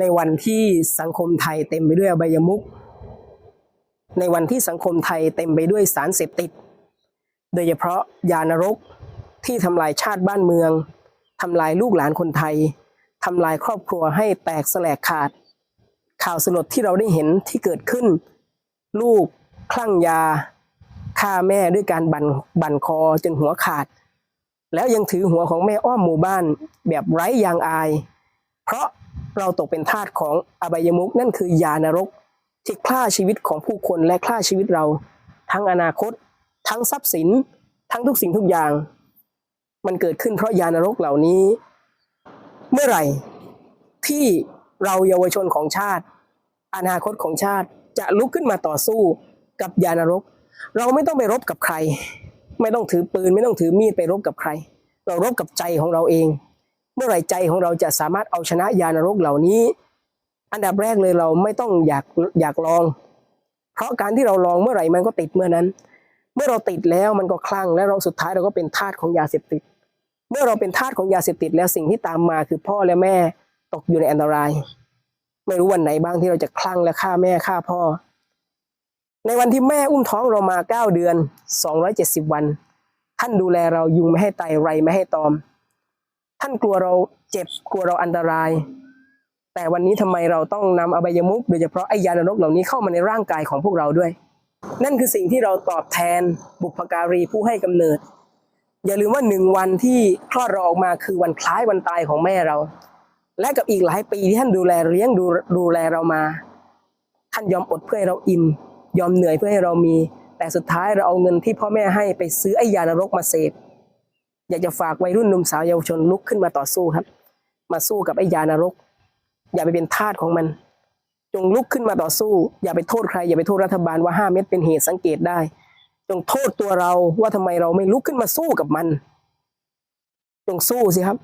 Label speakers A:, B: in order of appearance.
A: ในวันที่สังคมไทยเต็มไปด้วยอบายมุขในวันที่สังคมไทยเต็มไปด้วยสารเสพติด โดยเฉพาะยานรกที่ทำลายชาติบ้านเมืองทำลายลูกหลานคนไทยทำลายครอบครัวให้แตกแสลกขาด ข่าวสลดที่เราได้เห็นที่เกิดขึ้น ลูกคลั่งยาฆ่าแม่ด้วยการบันบันคอจนหัวขาด แล้วยังถือหัวของแม่อ้อมหมู่บ้านแบบไร้ยางอาย เพราะ เราตกเป็นทาสของอบายมุกนั่นคือยานรก ที่ฆ่าชีวิตของผู้คนและฆ่าชีวิตเรา ทั้งอนาคต ทั้งทรัพย์สิน ทั้งทุกสิ่งทุกอย่าง มันเกิดขึ้นเพราะยานรกเหล่านี้ เมื่อไหร่ที่เราเยาวชนของชาติ อนาคตของชาติจะลุกขึ้นมาต่อสู้กับยานรก เราไม่ต้องไปรบกับใคร ไม่ต้องถือปืนไม่ต้องถือมีดไปรบกับใคร เรารบกับใจของเราเอง เมื่อไหร่ใจของเราจะสามารถเอาชนะยานรกเหล่านี้ อันดับแรกเลยเราไม่ต้องอยากอยากลอง เพราะการที่เราลองเมื่อไหร่มันก็ติดเมื่อนั้น เมื่อเราติดแล้วมันก็คลั่งและเราสุดท้ายเราก็เป็นทาสของยาเสพติด เมื่อเราเป็นทาสของยาเสพติดแล้วสิ่งที่ตามมาคือพ่อและแม่ตกอยู่ในอันตราย ไม่รู้วันไหนบ้างที่เราจะคลั่งและฆ่าแม่ฆ่าพ่อ ในวันที่แม่อุ้มท้องเรามาเก้าเดือนสองร้อยเจ็ดสิบวัน ท่านดูแลเรายุงไม่ให้ไตไรไม่ให้ตอม ท่านกลัวเราเจ็บกลัวเราอันตราย แต่วันนี้ทำไมเราต้องนำอบายมุกโดยเฉพาะไอ้ยานรกเหล่านี้เข้ามาในร่างกายของพวกเราด้วย นั่นคือสิ่งที่เราตอบแทนบุพการีผู้ให้กำเนิด อย่าลืมว่าหนึ่งวันที่คลอดเราออกมาคือวันคล้ายวันตายของแม่เรา และกับอีกหลายปีที่ท่านดูแลเลี้ยงดูดูแลเรามา ท่านยอมอดเพื่อให้เราอิ่ม ยอมเหนื่อยเพื่อให้เรามี แต่สุดท้ายเราเอาเงินที่พ่อแม่ให้ไปซื้อไอ้ยานรกมาเสพ อยากจะฝากวัยรุ่นหนุ่มสาวเยาวชนลุกขึ้นมาต่อสู้ครับ มาสู้กับไอ้ยานรก อย่าไปเป็นทาสของมัน จงลุกขึ้นมาต่อสู้ อย่าไปโทษใคร อย่าไปโทษรัฐบาลว่าห้าเม็ดเป็นเหตุสังเกตได้ จงโทษตัวเราว่าทำไมเราไม่ลุกขึ้นมาสู้กับมัน จงสู้สิครับ